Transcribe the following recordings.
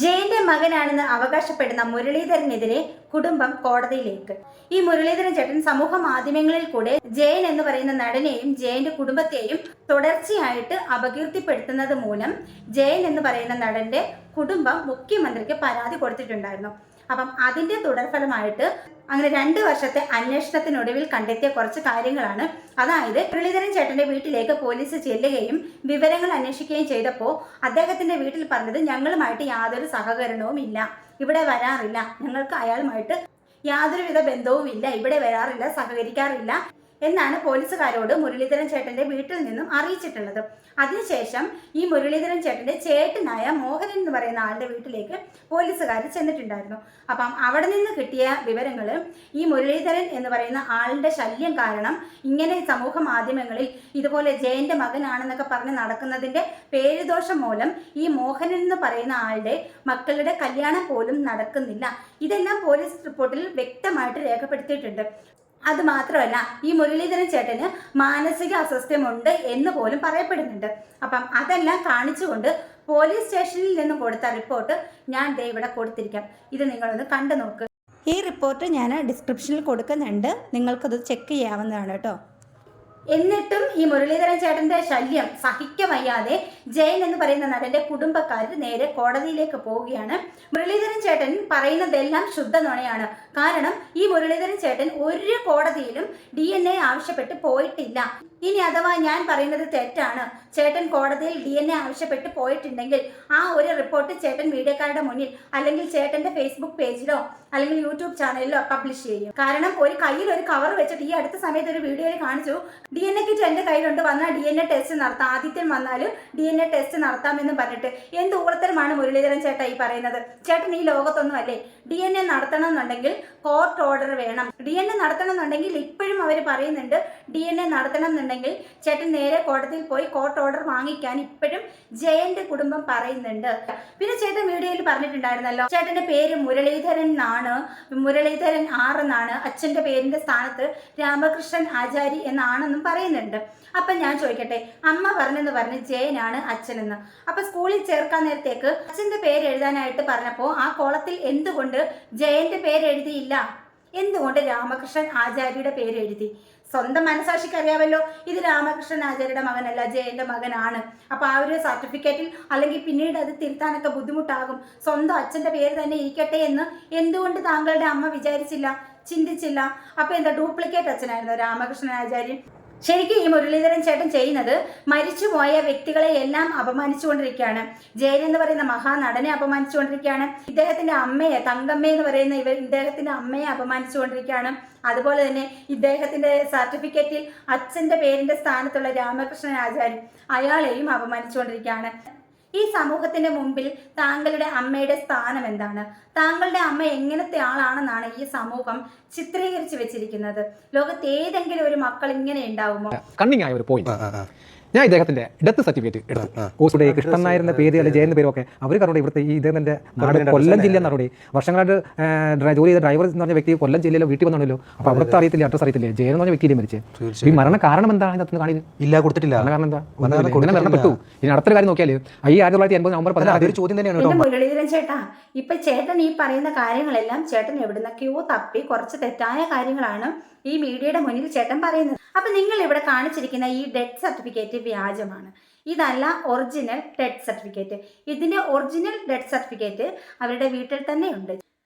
ജയന്റെ മകനാണെന്ന് അവകാശപ്പെടുന്ന മുരളീധരനെതിരെ കുടുംബം കോടതിയിലേക്ക്. ഈ മുരളീധരൻ ചേട്ടൻ സമൂഹ മാധ്യമങ്ങളിൽ കൂടെ ജയൻ എന്ന് പറയുന്ന നടനെയും ജയന്റെ കുടുംബത്തെയും തുടർച്ചയായിട്ട് അപകീർത്തിപ്പെടുത്തുന്നത് മൂലം ജയൻ എന്ന് പറയുന്ന നടന്റെ കുടുംബം മുഖ്യമന്ത്രിക്ക് പരാതി കൊടുത്തിട്ടുണ്ടായിരുന്നു. അപ്പം അതിന്റെ തുടർഫലമായിട്ട് അങ്ങനെ രണ്ട് വർഷത്തെ അന്വേഷണത്തിനൊടുവിൽ കണ്ടെത്തിയ കുറച്ച് കാര്യങ്ങളാണ്. അതായത് മുരളീധരൻ ചേട്ടന്റെ വീട്ടിലേക്ക് പോലീസ് ചെല്ലുകയും വിവരങ്ങൾ അന്വേഷിക്കുകയും ചെയ്തപ്പോൾ അദ്ദേഹത്തിന്റെ വീട്ടിൽ പറഞ്ഞത് ഞങ്ങളുമായിട്ട് യാതൊരു സഹകരണവും ഇല്ല ഇവിടെ വരാറില്ല. ഞങ്ങൾക്ക് അയാളുമായിട്ട് യാതൊരുവിധ ബന്ധവും ഇല്ല ഇവിടെ വരാറില്ല സഹകരിക്കാറില്ല. എന്നാണ് പോലീസുകാരോട് മുരളീധരൻ ചേട്ടന്റെ വീട്ടിൽ നിന്നും അറിയിച്ചിട്ടുള്ളത്. അതിനുശേഷം ഈ മുരളീധരൻ ചേട്ടന്റെ ചേട്ടനായ മോഹനൻ എന്ന് പറയുന്ന ആളുടെ വീട്ടിലേക്ക് പോലീസുകാർ ചെന്നിട്ടുണ്ടായിരുന്നു. അപ്പം അവിടെ നിന്ന് കിട്ടിയ വിവരങ്ങൾ ഈ മുരളീധരൻ എന്ന് പറയുന്ന ആളുടെ ശല്യം കാരണം ഇങ്ങനെ സമൂഹ മാധ്യമങ്ങളിൽ ഇതുപോലെ ജയന്റെ മകനാണെന്നൊക്കെ പറഞ്ഞ് നടക്കുന്നതിന്റെ പേരുദോഷം മൂലം ഈ മോഹനൻ എന്ന് പറയുന്ന ആളുടെ മക്കളുടെ കല്യാണം പോലും നടക്കുന്നില്ല. ഇതെല്ലാം പോലീസ് റിപ്പോർട്ടിൽ വ്യക്തമായിട്ട് രേഖപ്പെടുത്തിയിട്ടുണ്ട്. അത് മാത്രമല്ല ഈ മുരളീധരൻ ചേട്ടന് മാനസിക അസ്വസ്ഥ്യമുണ്ട് എന്ന് പോലും പറയപ്പെടുന്നുണ്ട്. അപ്പം അതെല്ലാം കാണിച്ചുകൊണ്ട് പോലീസ് സ്റ്റേഷനിൽ നിന്ന് കൊടുത്ത റിപ്പോർട്ട് ഞാൻ ദേ ഇവിടെ കൊടുത്തിരിക്കാം. ഇത് നിങ്ങളൊന്ന് കണ്ടു നോക്ക്. ഈ റിപ്പോർട്ട് ഞാൻ ഡിസ്ക്രിപ്ഷനിൽ കൊടുക്കുന്നുണ്ട്. നിങ്ങൾക്കത് ചെക്ക് ചെയ്യാവുന്നതാണ് കേട്ടോ. എന്നിട്ടും ഈ മുരളീധരൻ ചേട്ടന്റെ ശല്യം സഹിക്ക വയ്യാതെ ജയൻ എന്ന് പറയുന്ന നടന്റെ കുടുംബക്കാർ നേരെ കോടതിയിലേക്ക് പോവുകയാണ്. മുരളീധരൻ ചേട്ടൻ പറയുന്നതെല്ലാം ശുദ്ധ നുണയാണ്. കാരണം ഈ മുരളീധരൻ ചേട്ടൻ ഒരു കോടതിയിലും ഡി എൻ എ ആവശ്യപ്പെട്ട് പോയിട്ടില്ല. ഇനി അഥവാ ഞാൻ പറയുന്നത് തെറ്റാണ്. ചേട്ടൻ കോടതിയിൽ ഡി എൻ എ ആവശ്യപ്പെട്ട് പോയിട്ടുണ്ടെങ്കിൽ ആ ഒരു റിപ്പോർട്ട് ചേട്ടൻ മീഡിയക്കാരുടെ മുന്നിൽ അല്ലെങ്കിൽ ചേട്ടന്റെ ഫേസ്ബുക്ക് പേജിലോ അല്ലെങ്കിൽ യൂട്യൂബ് ചാനലിലോ പബ്ലിഷ് ചെയ്യും. കാരണം ഒരു കയ്യിൽ ഒരു കവർ വെച്ചിട്ട് ഈ അടുത്ത സമയത്ത് ഒരു വീഡിയോയിൽ കാണിച്ചു. ഡി എൻ എ കിറ്റ് എന്റെ കയ്യിലുണ്ട്. വന്നാൽ ഡി എൻ എ ടെസ്റ്റ് നടത്താം. ആദിത്യൻ വന്നാൽ ഡി എൻ എ ടെസ്റ്റ് നടത്താമെന്ന് പറഞ്ഞിട്ട് എന്ത് ഊളത്തരമാണ് മുരളീധരൻ ചേട്ടാ ഈ പറയുന്നത്? ചേട്ടൻ ഈ ലോകത്തൊന്നും അല്ലേ ഡി എൻ എ നടത്തണം എന്നുണ്ടെങ്കിൽ കോർട്ട് ഓർഡർ വേണം. ഡി എൻ എ നടത്തണം എന്നുണ്ടെങ്കിൽ ഇപ്പോഴും അവർ പറയുന്നുണ്ട് ഡി എൻ എ നടത്തണം എന്നുണ്ടെങ്കിൽ ചേട്ടൻ നേരെ കോടതിയിൽ പോയി കോർട്ട് ഓർഡർ വാങ്ങിക്കാൻ ഇപ്പോഴും ജയന്റെ കുടുംബം പറയുന്നുണ്ട്. പിന്നെ ചേട്ടൻ വീഡിയോയിൽ പറഞ്ഞിട്ടുണ്ടായിരുന്നല്ലോ ചേട്ടന്റെ പേര് മുരളീധരൻ എന്നാണ്. മുരളീധരൻ ആർ എന്നാണ്. അച്ഛന്റെ പേരിന്റെ സ്ഥാനത്ത് രാമകൃഷ്ണൻ ആചാരി എന്നാണെന്നും പറയുന്നുണ്ട്. അപ്പൊ ഞാൻ ചോദിക്കട്ടെ അമ്മ പറഞ്ഞെന്ന് പറഞ്ഞ് ജയനാണ് അച്ഛനെന്ന്. അപ്പൊ സ്കൂളിൽ ചേർക്കാൻ നേരത്തേക്ക് അച്ഛന്റെ പേര് എഴുതാനായിട്ട് പറഞ്ഞപ്പോൾ ആ കോളത്തിൽ എന്തുകൊണ്ട് ജയന്റെ പേര് എഴുതിയില്ല? എന്തുകൊണ്ട് രാമകൃഷ്ണൻ ആചാര്യയുടെ പേര് എഴുതി? സ്വന്തം മനസാക്ഷിക്ക് അറിയാമല്ലോ ഇത് രാമകൃഷ്ണൻ ആചാര്യയുടെ മകനല്ല ജയന്റെ മകനാണ്. അപ്പൊ ആ ഒരു സർട്ടിഫിക്കറ്റിൽ അല്ലെങ്കിൽ പിന്നീട് അത് തിരുത്താനൊക്കെ ബുദ്ധിമുട്ടാകും. സ്വന്തം അച്ഛന്റെ പേര് തന്നെ ഇരിക്കട്ടെ എന്ന് എന്തുകൊണ്ട് താങ്കളുടെ അമ്മ വിചാരിച്ചില്ല ചിന്തിച്ചില്ല? അപ്പൊ എന്താ ഡ്യൂപ്ലിക്കേറ്റ് അച്ഛനായിരുന്നു രാമകൃഷ്ണൻ ആചാര്യൻ? ശരിക്കും ഈ മുരളീധരൻ ചേട്ടൻ ചെയ്യുന്നത് മരിച്ചുപോയ വ്യക്തികളെ എല്ലാം അപമാനിച്ചുകൊണ്ടിരിക്കുകയാണ്. ജയൻ എന്ന് പറയുന്ന മഹാനടനെ അപമാനിച്ചുകൊണ്ടിരിക്കുകയാണ്. ഇദ്ദേഹത്തിന്റെ അമ്മയെ തങ്കമ്മ എന്ന് പറയുന്ന ഇവർ ഇദ്ദേഹത്തിന്റെ അമ്മയെ അപമാനിച്ചുകൊണ്ടിരിക്കുകയാണ്. അതുപോലെ തന്നെ ഇദ്ദേഹത്തിന്റെ സർട്ടിഫിക്കറ്റിൽ അച്ഛന്റെ പേരിന്റെ സ്ഥാനത്തുള്ള രാമകൃഷ്ണൻ ആചാര്യൻ അയാളെയും അപമാനിച്ചുകൊണ്ടിരിക്കുകയാണ്. ഈ സമൂഹത്തിന്റെ മുമ്പിൽ താങ്കളുടെ അമ്മയുടെ സ്ഥാനം എന്താണ്? താങ്കളുടെ അമ്മ എങ്ങനത്തെ ആളാണെന്നാണ് ഈ സമൂഹം ചിത്രീകരിച്ചു വെച്ചിരിക്കുന്നത്. ലോകത്ത് ഏതെങ്കിലും ഒരു മക്കൾ ഇങ്ങനെ ഉണ്ടാവുമോ? കണ്ണിങ് ആയ ഒരു പോയിന്റ് ഞാൻ ഇദ്ദേഹത്തിന്റെ ഡെത്ത് സർട്ടിഫിക്കറ്റ് എടുത്തു. കൃഷ്ണൻ നായരുടെ പേര് അല്ലെങ്കിൽ ജയന്റെ പേരൊക്കെ അവർ കാരണം ഇവിടുത്തെ ഈ ഇദ്ദേഹത്തിന്റെ നാട് കൊല്ലം ജില്ല നടപടി വർഷങ്ങളായിട്ട് ജോലി ചെയ്ത ഡ്രൈവർ എന്ന് പറഞ്ഞ വ്യക്തി കൊല്ലം ജില്ലയിലോ വീട്ടിൽ വന്നാണല്ലോ അപ്പൊ അവിടുത്തെ അറിയത്തില്ല അഡ്രസ് അറിയത്തില്ല? ജയൻ എന്ന് പറഞ്ഞ വ്യക്തിയിലെ മരിച്ച്. ഈ മരണ കാരണം എന്താണ് ഇതിനകത്ത് കാണിയത് ഇല്ല കൊടുത്തിട്ടില്ല. കാരണം എന്താ? മരണപ്പെട്ടു. ഇനി അടുത്തൊരു കാര്യം നോക്കിയാൽ ഈ ആയിരത്തി തൊള്ളായിരത്തി എൺപത് നവംബർ പതിനാറ് ചോദ്യം തന്നെയാണ് മുരളീധരൻ ചേട്ടാ ഇപ്പൊ ചേട്ടൻ ഈ പറയുന്ന കാര്യങ്ങളെല്ലാം ചേട്ടൻ എവിടുന്നൊക്കെയോ തപ്പി കുറച്ച് തെറ്റായ കാര്യങ്ങളാണ് ഈ മീഡിയയുടെ മുന്നിൽ ചേട്ടൻ പറയുന്നത്. അപ്പൊ നിങ്ങൾ ഇവിടെ കാണിച്ചിരിക്കുന്ന ഈ ഡെത്ത് സർട്ടിഫിക്കറ്റ് വ്യാജമാണ്. ഇതല്ല ഒറിജിനൽ ഡെത്ത് സർട്ടിഫിക്കറ്റ് ഇതിന്റെ ഒറിജിനൽ ഡെത്ത് സർട്ടിഫിക്കറ്റ് അവരുടെ വീട്ടിൽ തന്നെ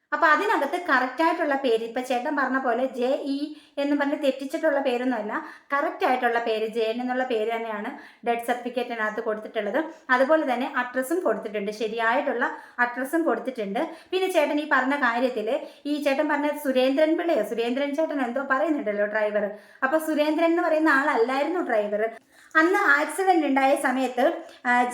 ഉണ്ട് അപ്പൊ അതിനകത്ത് കറക്റ്റ് ആയിട്ടുള്ള പേര് ഇപ്പൊ ചേട്ടൻ പറഞ്ഞ പോലെ ജെ ഇ എന്ന് പറഞ്ഞ് തെറ്റിച്ചിട്ടുള്ള പേരൊന്നുമല്ല. കറക്റ്റ് ആയിട്ടുള്ള പേര് ജെ എൻ എന്നുള്ള പേര് തന്നെയാണ് ഡെത്ത് സർട്ടിഫിക്കറ്റിനകത്ത് കൊടുത്തിട്ടുള്ളത്. അതുപോലെ തന്നെ അഡ്രസ്സും കൊടുത്തിട്ടുണ്ട്. ശരിയായിട്ടുള്ള അഡ്രസ്സും കൊടുത്തിട്ടുണ്ട്. പിന്നെ ചേട്ടൻ ഈ പറഞ്ഞ കാര്യത്തിൽ ഈ ചേട്ടൻ പറഞ്ഞ സുരേന്ദ്രൻ പിള്ളയോ? സുരേന്ദ്രൻ ചേട്ടൻ എന്തോ പറയുന്നുണ്ടല്ലോ ഡ്രൈവർ അപ്പൊ സുരേന്ദ്രൻ എന്ന് പറയുന്ന ആളല്ലായിരുന്നു ഡ്രൈവർ അന്ന് ആക്സിഡന്റ് ഉണ്ടായ സമയത്ത്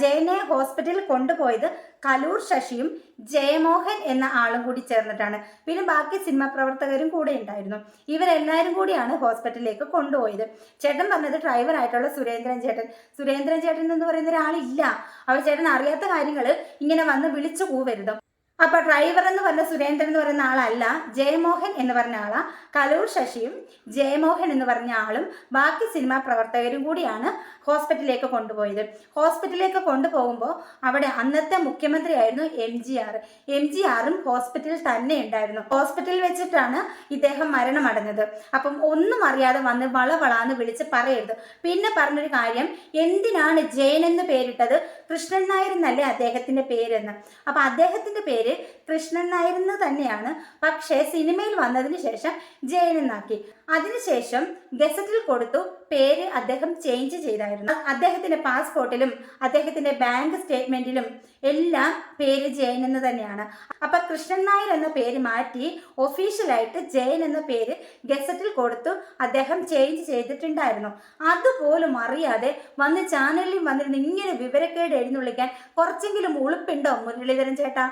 ജയനെ ഹോസ്പിറ്റലിൽ കൊണ്ടുപോയത് കലൂർ ശശിയും ജയമോഹൻ എന്ന ആളും കൂടി ചേർന്നിട്ടാണ്. പിന്നെ ബാക്കി സിനിമാ പ്രവർത്തകരും കൂടെ ഉണ്ടായിരുന്നു. ഇവരെല്ലാവരും കൂടിയാണ് ഹോസ്പിറ്റലിലേക്ക് കൊണ്ടുപോയത്. ചേട്ടൻ പറഞ്ഞത് ഡ്രൈവർ ആയിട്ടുള്ള സുരേന്ദ്രൻ ചേട്ടൻ. സുരേന്ദ്രൻ ചേട്ടൻ എന്ന് പറയുന്ന ഒരാളില്ല. അവർ ചേട്ടൻ അറിയാത്ത കാര്യങ്ങൾ ഇങ്ങനെ വന്ന് വിളിച്ചു പോവരുത് അപ്പൊ ഡ്രൈവർ എന്ന് പറഞ്ഞ സുരേന്ദ്രൻ എന്ന് പറയുന്ന ആളല്ല ജയമോഹൻ എന്ന് പറഞ്ഞ ആളാ കലൂർ ശശിയും ജയമോഹൻ എന്ന് പറഞ്ഞ ആളും ബാക്കി സിനിമാ പ്രവർത്തകരും കൂടിയാണ് ഹോസ്പിറ്റലിലേക്ക് കൊണ്ടുപോയത്. ഹോസ്പിറ്റലിലേക്ക് കൊണ്ടുപോകുമ്പോൾ അവിടെ അന്നത്തെ മുഖ്യമന്ത്രിയായിരുന്നു M G R. M G ആറും ഹോസ്പിറ്റലിൽ തന്നെ ഉണ്ടായിരുന്നു. ഹോസ്പിറ്റലിൽ വെച്ചിട്ടാണ് ഇദ്ദേഹം മരണമടഞ്ഞത്. അപ്പം ഒന്നും അറിയാതെ വന്ന് വളവളാന്ന് വിളിച്ച് പറയരുത്. പിന്നെ പറഞ്ഞൊരു കാര്യം എന്തിനാണ് ജയൻ എന്ന് പേരിട്ടത്? കൃഷ്ണൻ നായർ എന്നല്ലേ അദ്ദേഹത്തിന്റെ പേരെന്ന്. അപ്പൊ അദ്ദേഹത്തിന്റെ പേര് കൃഷ്ണൻ നായർ എന്ന് തന്നെയാണ്. പക്ഷേ സിനിമയിൽ വന്നതിന് ശേഷം ജയൻ എന്നാക്കി. അതിനുശേഷം ഗസറ്റിൽ കൊടുത്തു പേര് അദ്ദേഹം ചേഞ്ച് ചെയ്തായിരുന്നു. അദ്ദേഹത്തിന്റെ പാസ്പോർട്ടിലും അദ്ദേഹത്തിന്റെ ബാങ്ക് സ്റ്റേറ്റ്മെന്റിലും എല്ലാം പേര് ജയൻ എന്ന് തന്നെയാണ്. അപ്പൊ കൃഷ്ണൻ നായർ എന്ന പേര് മാറ്റി ഒഫീഷ്യലായിട്ട് ജയൻ എന്ന പേര് ഗസറ്റിൽ കൊടുത്തു അദ്ദേഹം ചേഞ്ച് ചെയ്തിട്ടുണ്ടായിരുന്നു. അതുപോലും അറിയാതെ വന്ന് ചാനലിൽ വന്നിരുന്ന് ഇങ്ങനെ വിവരക്കേട് എഴുന്നള്ളിക്കാൻ കുറച്ചെങ്കിലും ഉളുപ്പുണ്ടോ മുരളീധരൻ ചേട്ടാ?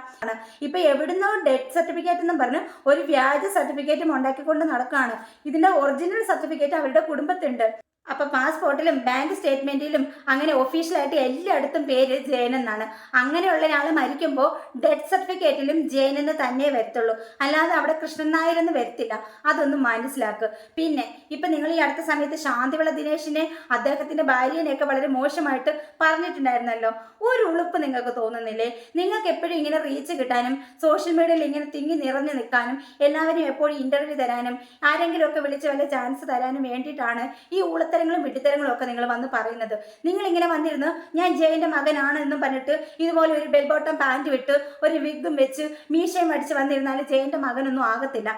ഇപ്പൊ എവിടുന്നോ ഡെത്ത് സർട്ടിഫിക്കറ്റ് എന്നും പറഞ്ഞ് ഒരു വ്യാജ സർട്ടിഫിക്കറ്റും ഉണ്ടാക്കിക്കൊണ്ട് നടക്കുകയാണ് ഇതിന്റെ ഒറിജിനൽ സർട്ടിഫിക്കറ്റ് അവരുടെ കുടുംബത്തുണ്ട്. അപ്പൊ പാസ്പോർട്ടിലും ബാങ്ക് സ്റ്റേറ്റ്മെന്റിലും അങ്ങനെ ഒഫീഷ്യലായിട്ട് എല്ലായിടത്തും പേര് ജയൻ എന്നാണ്. അങ്ങനെയുള്ള ഒരാൾ മരിക്കുമ്പോൾ ഡെത്ത് സർട്ടിഫിക്കറ്റിലും ജയൻ എന്ന് തന്നെ വരത്തുള്ളൂ. അല്ലാതെ അവിടെ കൃഷ്ണൻ നായർ എന്ന് വരത്തില്ല. അതൊന്നും മനസ്സിലാക്കുക പിന്നെ ഇപ്പൊ നിങ്ങൾ ഈ അടുത്ത സമയത്ത് ശാന്തിവിള ദിനേശിനെ അദ്ദേഹത്തിന്റെ ഭാര്യനെയൊക്കെ വളരെ മോശമായിട്ട് പറഞ്ഞിട്ടുണ്ടായിരുന്നല്ലോ. ഒരു ഉളുപ്പ് നിങ്ങൾക്ക് തോന്നുന്നില്ലേ? നിങ്ങൾക്ക് എപ്പോഴും ഇങ്ങനെ റീച്ച് കിട്ടാനും സോഷ്യൽ മീഡിയയിൽ ഇങ്ങനെ തിങ്ങി നിറഞ്ഞു നിൽക്കാനും എല്ലാവരും എപ്പോഴും ഇന്റർവ്യൂ തരാനും ആരെങ്കിലുമൊക്കെ വിളിച്ച് വല്ല ചാൻസ് തരാനും വേണ്ടിയിട്ടാണ് ഈ ഊളത്തരങ്ങളും വിട്ടിത്തരങ്ങളും ഒക്കെ നിങ്ങൾ വന്ന് പറയുന്നത്. നിങ്ങൾ ഇങ്ങനെ വന്നിരുന്ന് ഞാൻ ജയന്റെ മകനാണ് എന്നും പറഞ്ഞിട്ട് ഇതുപോലെ ഒരു ബെൽബോട്ടം പാന്റ് വിട്ട് ഒരു വിഗും വെച്ച് മീശയും അടിച്ച് വന്നിരുന്നാൽ ജയന്റെ മകനൊന്നും ആകത്തില്ല.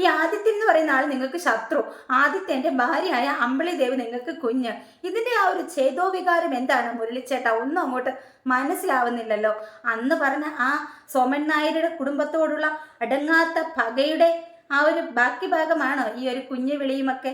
ഈ ആദിത്യൻ എന്ന് പറയുന്ന ആൾ നിങ്ങൾക്ക് ശത്രു. ആദിത്യന്റെ ഭാര്യയായ അമ്പിളി ദേവ് നിങ്ങൾക്ക് കുഞ്ഞ്. ഇതിന്റെ ആ ഒരു ഛേദോ വികാരം എന്താണ് മുരളിച്ചേട്ട? ഒന്നും അങ്ങോട്ട് മനസ്സിലാവുന്നില്ലല്ലോ. അന്ന് പറഞ്ഞ ആ സോമൻ നായരുടെ കുടുംബത്തോടുള്ള അടങ്ങാത്ത പകയുടെ ആ ഒരു ബാക്കി ഭാഗമാണ് ഈ ഒരു കുഞ്ഞു വിളിയുമൊക്കെ